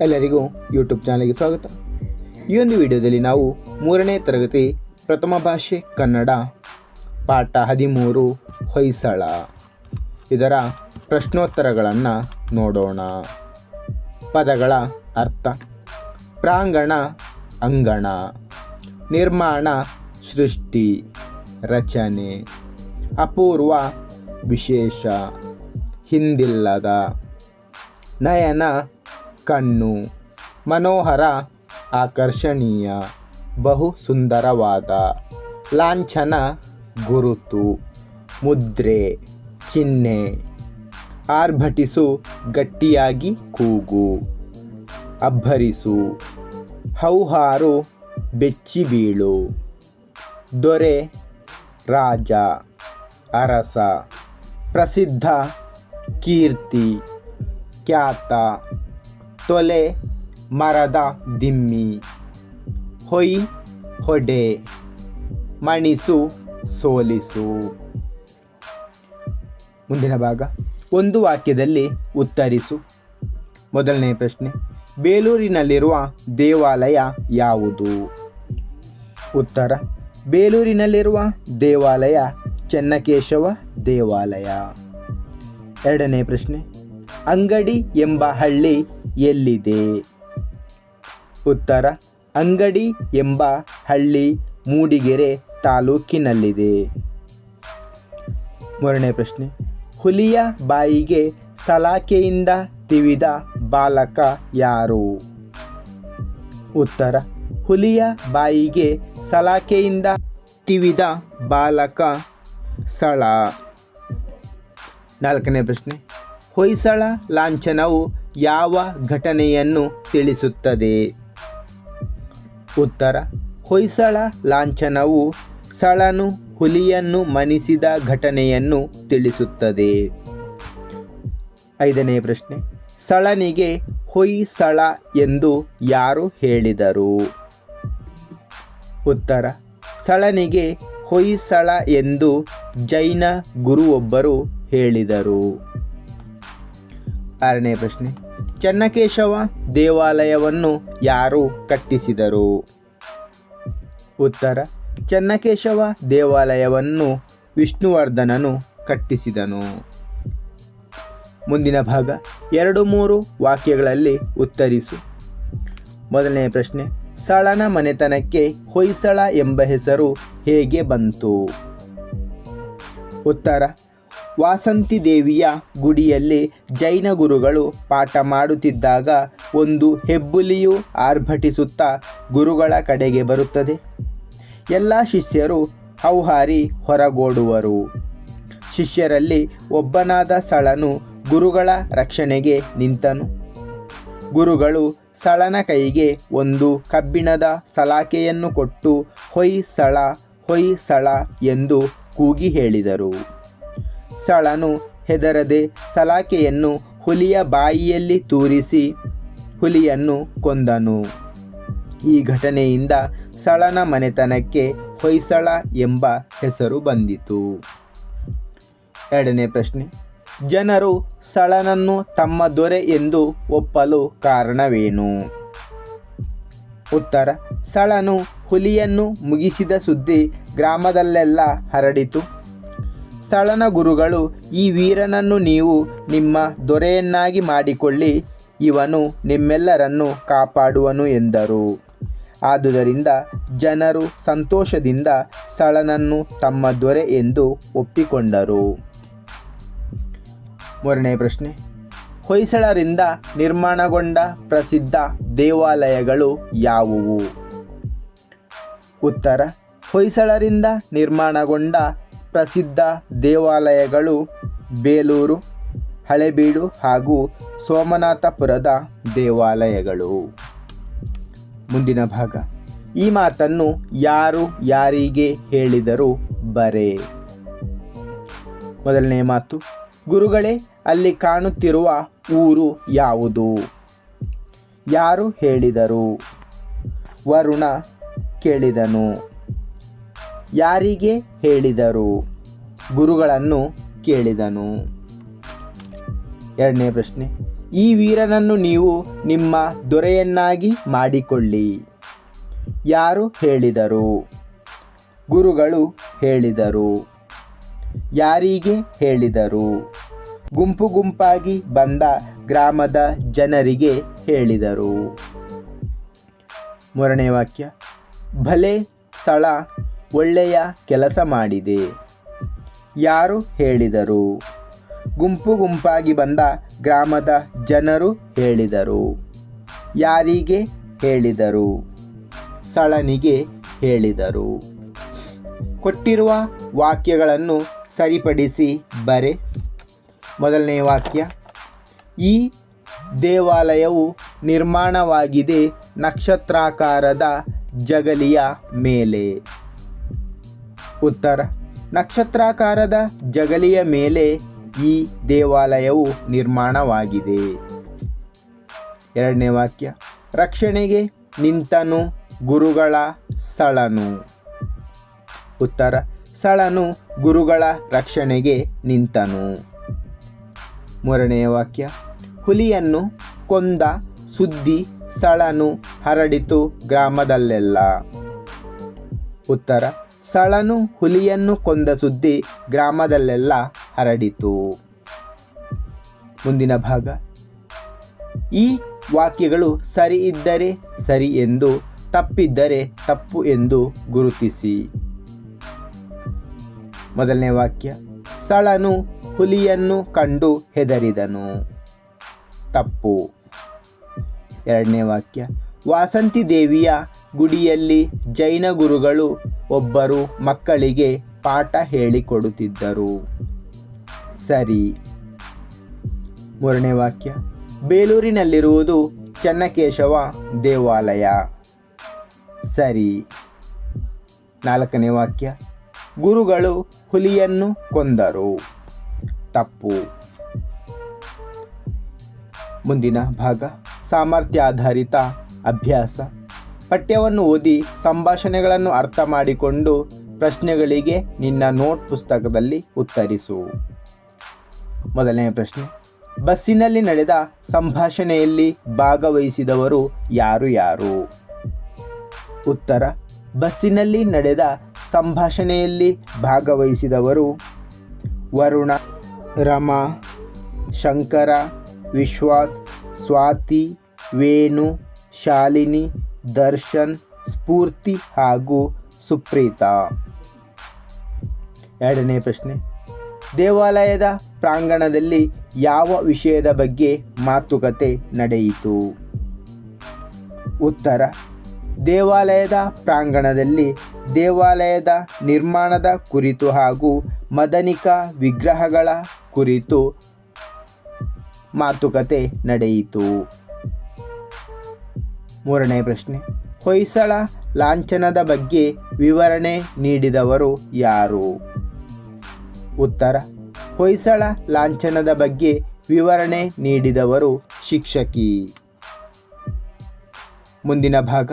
ಎಲ್ಲರಿಗೂ ಯೂಟ್ಯೂಬ್ ಚಾನಲ್ಗೆ ಸ್ವಾಗತ. ಈ ಒಂದು ವಿಡಿಯೋದಲ್ಲಿ ನಾವು ಮೂರನೇ ತರಗತಿ ಪ್ರಥಮ ಭಾಷೆ ಕನ್ನಡ ಪಾಠ ಹದಿಮೂರು ಹೊಯ್ಸಳ. ಇದರ ಪ್ರಶ್ನೋತ್ತರಗಳನ್ನು ನೋಡೋಣ. ಪದಗಳ ಅರ್ಥ. ಪ್ರಾಂಗಣ, ಅಂಗಣ. ನಿರ್ಮಾಣ, ಸೃಷ್ಟಿ. ರಚನೆ. ಅಪೂರ್ವ, ವಿಶೇಷ. ಹಿಂದಿಲ್ಲದ. ನಯನ ಕಣ್ಣು. ಮನೋಹರ, ಆಕರ್ಷಣೀಯ, ಬಹು ಸುಂದರವಾದ. ಲಾಂಛನ, ಗುರುತು, ಮುದ್ರೆ, ಚಿಹ್ನೆ. ಆರ್ಭಟಿಸು, ಗಟ್ಟಿಯಾಗಿ ಕೂಗು. ಅಬ್ಬರಿಸು, ಹೌಹಾರು ಬೆಚ್ಚಿ ಬೀಳು ದೊರೆ, ರಾಜ, ಅರಸ. ಪ್ರಸಿದ್ಧ, ಕೀರ್ತಿ, ಖ್ಯಾತ. ತೊಲೆ ಮರದ ದಿಮ್ಮಿ. ಹೊಯ್ ಹೊಡೆ, ಮಣಿಸು ಸೋಲಿಸು. ಮುಂದಿನ ಭಾಗ, ಒಂದು ವಾಕ್ಯದಲ್ಲಿ ಉತ್ತರಿಸು. ಮೊದಲನೇ ಪ್ರಶ್ನೆ, ಬೇಲೂರಿನಲ್ಲಿರುವ ದೇವಾಲಯ ಯಾವುದು? ಉತ್ತರ, ಬೇಲೂರಿನಲ್ಲಿರುವ ದೇವಾಲಯ ಚೆನ್ನಕೇಶವ ದೇವಾಲಯ. ಎರಡನೇ ಪ್ರಶ್ನೆ, ಅಂಗಡಿ ಎಂಬ ಹಳ್ಳಿ ಎಲ್ಲಿದೆ? ಉತ್ತರ, ಅಂಗಡಿ ಎಂಬ ಹಳ್ಳಿ, ಮೂಡಿಗೆರೆ ತಾಲೂಕಿನಲ್ಲಿದೆ. ಮೂರನೇ ಪ್ರಶ್ನೆ, ಹುಲಿಯ ಬಾಯಿಗೆ ಸಲಾಕೆಯಿಂದ ತಿವಿದ ಬಾಲಕ ಯಾರು? ಉತ್ತರ, ಹುಲಿಯ ಬಾಯಿಗೆ ಸಲಾಕೆಯಿಂದ ತಿವಿದ ಬಾಲಕ ಸಳ. ನಾಲ್ಕನೇ ಪ್ರಶ್ನೆ, ಹೊಯ್ಸಳ ಲಾಂಛನವು ಯಾವ ಘಟನೆಯನ್ನು ತಿಳಿಸುತ್ತದೆ? ಉತ್ತರ, ಹೊಯ್ಸಳ ಲಾಂಛನವು ಸಳನು ಹುಲಿಯನ್ನು ಮನಿಸಿದ ಘಟನೆಯನ್ನು ತಿಳಿಸುತ್ತದೆ. ಐದನೇ ಪ್ರಶ್ನೆ, ಸಳನಿಗೆ ಹೊಯ್ಸಳ ಎಂದು ಯಾರು ಹೇಳಿದರು? ಉತ್ತರ, ಸಳನಿಗೆ ಹೊಯ್ಸಳ ಎಂದು ಜೈನ ಗುರುವೊಬ್ಬರು ಹೇಳಿದರು. ಆರನೇ ಪ್ರಶ್ನೆ. ಚನ್ನಕೇಶವ ದೇವಾಲಯವನ್ನು ಯಾರು ಕಟ್ಟಿಸಿದರು? ಉತ್ತರ. ಚನ್ನಕೇಶವ ದೇವಾಲಯವನ್ನು ವಿಷ್ಣುವರ್ಧನನು ಕಟ್ಟಿಸಿದನು. ಮುಂದಿನ ಭಾಗ. ಎರಡು ಮೂರು ವಾಕ್ಯಗಳಲ್ಲಿ ಉತ್ತರಿಸು. ಮೊದಲನೇ ಪ್ರಶ್ನೆ. ಸಳನ ಮನೆತನಕ್ಕೆ ಹೊಯ್ಸಳ ಎಂಬ ಹೆಸರು ಹೇಗೆ ಬಂತು? ಉತ್ತರ. ವಾಸಂತಿ ದೇವಿಯ ಗುಡಿಯಲ್ಲಿ ಜೈನ ಗುರುಗಳು ಪಾಠ ಮಾಡುತ್ತಿದ್ದಾಗ ಒಂದು ಹೆಬ್ಬುಲಿಯು ಆರ್ಭಟಿಸುತ್ತಾ ಗುರುಗಳ ಕಡೆಗೆ ಬರುತ್ತದೆ. ಎಲ್ಲ ಶಿಷ್ಯರು ಹೌಹಾರಿ ಹೊರಗೋಡುವರು. ಶಿಷ್ಯರಲ್ಲಿ ಒಬ್ಬನಾದ ಸಳನು ಗುರುಗಳ ರಕ್ಷಣೆಗೆ ನಿಂತನು. ಗುರುಗಳು ಸಳನ ಕೈಗೆ ಒಂದು ಕಬ್ಬಿಣದ ಸಲಾಕೆಯನ್ನು ಕೊಟ್ಟು, ಹೊಯ್ ಸಳ ಹೊಯ್ ಸಳ ಎಂದು ಕೂಗಿ ಹೇಳಿದರು. ಸಳನು ಹೆದರದೆ ಸಲಾಕೆಯನ್ನು ಹುಲಿಯ ಬಾಯಿಯಲ್ಲಿ ತೂರಿಸಿ ಹುಲಿಯನ್ನು ಕೊಂದನು. ಈ ಘಟನೆಯಿಂದ ಸಳನ ಮನೆತನಕ್ಕೆ ಹೊಯ್ಸಳ ಎಂಬ ಹೆಸರು ಬಂದಿತು. ಎರಡನೇ ಪ್ರಶ್ನೆ, ಜನರು ಸಳನನ್ನು ತಮ್ಮ ದೊರೆ ಎಂದು ಒಪ್ಪಲು ಕಾರಣವೇನು? ಉತ್ತರ, ಸಳನು ಹುಲಿಯನ್ನು ಮುಗಿಸಿದ ಸುದ್ದಿ ಗ್ರಾಮದಲ್ಲೆಲ್ಲ ಹರಡಿತು. ಸಳನ ಗುರುಗಳು ಈ ವೀರನನ್ನು ನೀವು ನಿಮ್ಮ ದೊರೆಯನ್ನಾಗಿ ಮಾಡಿಕೊಳ್ಳಿ, ಇವನು ನಿಮ್ಮೆಲ್ಲರನ್ನು ಕಾಪಾಡುವನು ಎಂದರು. ಆದುದರಿಂದ ಜನರು ಸಂತೋಷದಿಂದ ಸ್ಥಳನನ್ನು ತಮ್ಮ ದೊರೆ ಎಂದು ಒಪ್ಪಿಕೊಂಡರು. ಮೂರನೇ ಪ್ರಶ್ನೆ. ಹೊಯ್ಸಳರಿಂದ ನಿರ್ಮಾಣಗೊಂಡ ಪ್ರಸಿದ್ಧ ದೇವಾಲಯಗಳು ಯಾವುವು? ಉತ್ತರ. ಹೊಯ್ಸಳರಿಂದ ನಿರ್ಮಾಣಗೊಂಡ ಪ್ರಸಿದ್ಧ ದೇವಾಲಯಗಳು ಬೇಲೂರು, ಹಳೆಬೀಡು ಹಾಗೂ ಸೋಮನಾಥಪುರದ ದೇವಾಲಯಗಳು. ಮುಂದಿನ ಭಾಗ. ಈ ಮಾತನ್ನು ಯಾರು ಯಾರಿಗೆ ಹೇಳಿದರು ಬರೆ. ಮೊದಲನೇ ಮಾತು, ಗುರುಗಳೇ, ಅಲ್ಲಿ ಕಾಣುತ್ತಿರುವ ಊರು ಯಾವುದು? ಯಾರು ಹೇಳಿದರು? ವರುಣ ಕೇಳಿದನು. ಯಾರಿಗೆ ಹೇಳಿದರು? ಗುರುಗಳನ್ನು ಕೇಳಿದನು. ಎರಡನೇ ಪ್ರಶ್ನೆ, ಈ ವೀರನನ್ನು ನೀವು ನಿಮ್ಮ ದೊರೆಯನ್ನಾಗಿ ಮಾಡಿಕೊಳ್ಳಿ. ಯಾರು ಹೇಳಿದರು? ಗುರುಗಳು ಹೇಳಿದರು. ಯಾರಿಗೆ ಹೇಳಿದರು? ಗುಂಪು ಗುಂಪಾಗಿ ಬಂದ ಗ್ರಾಮದ ಜನರಿಗೆ ಹೇಳಿದರು. ಮೂರನೇ ವಾಕ್ಯ, ಭಲೆ ಸ್ಥಳ ಒಳ್ಳೆಯ ಕೆಲಸ ಮಾಡಿದೆ. ಯಾರು ಹೇಳಿದರು? ಗುಂಪು ಗುಂಪಾಗಿ ಬಂದ ಗ್ರಾಮದ ಜನರು ಹೇಳಿದರು. ಯಾರಿಗೆ ಹೇಳಿದರು? ಸಳನಿಗೆ ಹೇಳಿದರು. ಕೊಟ್ಟಿರುವ ವಾಕ್ಯಗಳನ್ನು ಸರಿಪಡಿಸಿ ಬರೆ. ಮೊದಲನೇ ವಾಕ್ಯ, ಈ ದೇವಾಲಯವು ನಿರ್ಮಾಣವಾಗಿದೆ ನಕ್ಷತ್ರಾಕಾರದ ಜಗಲಿಯ ಮೇಲೆ. ಉತ್ತರ. ನಕ್ಷತ್ರಾಕಾರದ ಜಗಲಿಯ ಮೇಲೆ ಈ ದೇವಾಲಯವು ನಿರ್ಮಾಣವಾಗಿದೆ. ಎರಡನೇ ವಾಕ್ಯ. ರಕ್ಷಣೆಗೆ ನಿಂತನು ಗುರುಗಳ ಸಳನು. ಉತ್ತರ. ಸಳನು ಗುರುಗಳ ರಕ್ಷಣೆಗೆ ನಿಂತನು. ಮೂರನೆಯ ವಾಕ್ಯ. ಹುಲಿಯನ್ನು ಕೊಂದ ಸುದ್ದಿ ಸಳನು ಹರಡಿತು ಗ್ರಾಮದಲ್ಲೆಲ್ಲ. ಉತ್ತರ. ಸ್ಥಳನು ಹುಲಿಯನ್ನು ಕೊಂದ ಸುದ್ದಿ ಗ್ರಾಮದಲ್ಲೆಲ್ಲ ಹರಡಿತು. ಮುಂದಿನ ಭಾಗ. ಈ ವಾಕ್ಯಗಳು ಸರಿ ಇದ್ದರೆ ಸರಿ ಎಂದು, ತಪ್ಪಿದ್ದರೆ ತಪ್ಪು ಎಂದು ಗುರುತಿಸಿ. ಮೊದಲನೇ ವಾಕ್ಯ. ಸಳನು ಹುಲಿಯನ್ನು ಕಂಡು ಹೆದರಿದನು. ತಪ್ಪು. ಎರಡನೇ ವಾಕ್ಯ. ವಾಸಂತಿ ದೇವಿಯ ಗುಡಿಯಲ್ಲಿ ಜೈನ ಗುರುಗಳು ಒಬ್ಬರು ಮಕ್ಕಳಿಗೆ ಪಾಠ ಹೇಳಿಕೊಡುತ್ತಿದ್ದರು. ಸರಿ. ಮೂರನೇ ವಾಕ್ಯ. ಬೇಲೂರಿನಲ್ಲಿರುವುದು ಚೆನ್ನಕೇಶವ ದೇವಾಲಯ. ಸರಿ. ನಾಲ್ಕನೇ ವಾಕ್ಯ. ಗುರುಗಳು ಹುಲಿಯನ್ನು ಕೊಂದರು. ತಪ್ಪು. ಮುಂದಿನ ಭಾಗ. ಸಾಮರ್ಥ್ಯ ಆಧಾರಿತ ಅಭ್ಯಾಸ. ಪಠ್ಯವನ್ನು ಓದಿ ಸಂಭಾಷಣೆಗಳನ್ನು ಅರ್ಥ ಮಾಡಿಕೊಂಡು ಪ್ರಶ್ನೆಗಳಿಗೆ ನಿನ್ನ ನೋಟ್ ಪುಸ್ತಕದಲ್ಲಿ ಉತ್ತರಿಸು. ಮೊದಲನೇ ಪ್ರಶ್ನೆ. ಬಸ್ಸಿನಲ್ಲಿ ನಡೆದ ಸಂಭಾಷಣೆಯಲ್ಲಿ ಭಾಗವಹಿಸಿದವರು ಯಾರು ಯಾರು? ಉತ್ತರ. ಬಸ್ಸಿನಲ್ಲಿ ನಡೆದ ಸಂಭಾಷಣೆಯಲ್ಲಿ ಭಾಗವಹಿಸಿದವರು ವರುಣ, ರಮಾ, ಶಂಕರ, ವಿಶ್ವಾಸ್, ಸ್ವಾತಿ, ವೇಣು, ಶಾಲಿನಿ ದರ್ಶನ್, ಸ್ಫೂರ್ತಿ ಹಾಗೂ ಸುಪ್ರೀತಾ. ಎರಡನೇ ಪ್ರಶ್ನೆ. ದೇವಾಲಯದ ಪ್ರಾಂಗಣದಲ್ಲಿ ಯಾವ ವಿಷಯದ ಬಗ್ಗೆ ಮಾತುಕತೆ ನಡೆಯಿತು? ಉತ್ತರ. ದೇವಾಲಯದ ಪ್ರಾಂಗಣದಲ್ಲಿ ದೇವಾಲಯದ ನಿರ್ಮಾಣದ ಕುರಿತು ಹಾಗೂ ಮದನಿಕ ವಿಗ್ರಹಗಳ ಕುರಿತು ಮಾತುಕತೆ ನಡೆಯಿತು. ಮೂರನೇ ಪ್ರಶ್ನೆ. ಹೊಯ್ಸಳ ಲಾಂಛನದ ಬಗ್ಗೆ ವಿವರಣೆ ನೀಡಿದವರು ಯಾರು? ಉತ್ತರ. ಹೊಯ್ಸಳ ಲಾಂಛನದ ಬಗ್ಗೆ ವಿವರಣೆ ನೀಡಿದವರು ಶಿಕ್ಷಕಿ. ಮುಂದಿನ ಭಾಗ.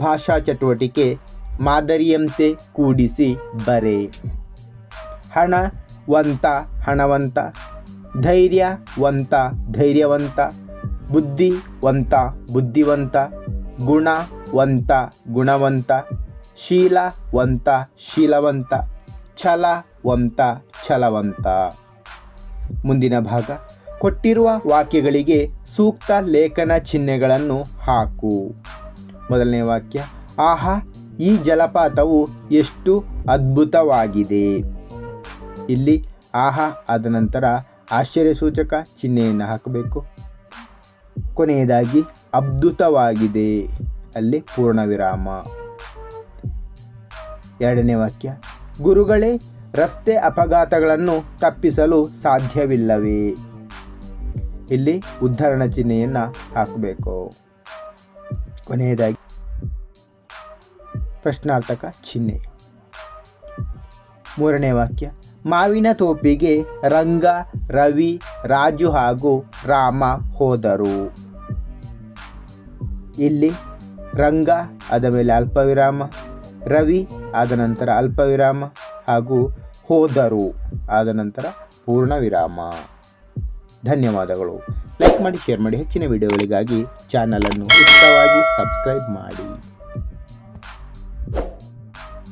ಭಾಷಾ ಚಟುವಟಿಕೆ ಮಾದರಿಯಂತೆ ಕೂಡಿಸಿ ಬರೆ. ಹಣವಂತ ಹಣವಂತ ಧೈರ್ಯವಂತ ಧೈರ್ಯವಂತ ಬುದ್ಧಿವಂತ ಬುದ್ಧಿವಂತ ಗುಣವಂತ ಗುಣವಂತ, ಶೀಲವಂತ ಶೀಲವಂತ, ಛಲವಂತ ಛಲವಂತ. ಮುಂದಿನ ಭಾಗ. ಕೊಟ್ಟಿರುವ ವಾಕ್ಯಗಳಿಗೆ ಸೂಕ್ತ ಲೇಖನ ಚಿಹ್ನೆಗಳನ್ನು ಹಾಕು. ಮೊದಲನೇ ವಾಕ್ಯ. ಆಹಾ, ಈ ಜಲಪಾತವು ಎಷ್ಟು ಅದ್ಭುತವಾಗಿದೆ. ಇಲ್ಲಿ ಆಹಾ ಆದ ನಂತರ ಆಶ್ಚರ್ಯ ಸೂಚಕ ಚಿಹ್ನೆಯನ್ನು ಹಾಕಬೇಕು. ಕೊನೆಯದಾಗಿ ಅದ್ಭುತವಾಗಿದೆ. ಅಲ್ಲಿ ಪೂರ್ಣ ವಿರಾಮ ಎರಡನೇ ವಾಕ್ಯ. ಗುರುಗಳೇ, ರಸ್ತೆ ಅಪಘಾತಗಳನ್ನು ತಪ್ಪಿಸಲು ಸಾಧ್ಯವಿಲ್ಲವೇ? ಇಲ್ಲಿ ಉದ್ಧರಣ ಚಿಹ್ನೆಯನ್ನು ಹಾಕಬೇಕು. ಕೊನೆಯದಾಗಿ ಪ್ರಶ್ನಾರ್ಥಕ ಚಿಹ್ನೆ. ಮೂರನೇ ವಾಕ್ಯ. ಮಾವಿನ ತೋಪಿಗೆ ರಂಗ, ರವಿ, ರಾಜು ಹಾಗೂ ರಾಮ ಹೋದರು. ಇಲ್ಲಿ ರಂಗ ಆದ ಮೇಲೆ ಅಲ್ಪವಿರಾಮ, ರವಿ ಆದ ನಂತರ ಅಲ್ಪವಿರಾಮ ಹಾಗೂ ಹೋದರು ಆದ ನಂತರ ಪೂರ್ಣ ವಿರಾಮ ಧನ್ಯವಾದಗಳು. ಲೈಕ್ ಮಾಡಿ, ಶೇರ್ ಮಾಡಿ, ಹೆಚ್ಚಿನ ವಿಡಿಯೋಗಳಿಗಾಗಿ ಚಾನಲನ್ನು ಉಚಿತವಾಗಿ ಸಬ್ಸ್ಕ್ರೈಬ್ ಮಾಡಿ.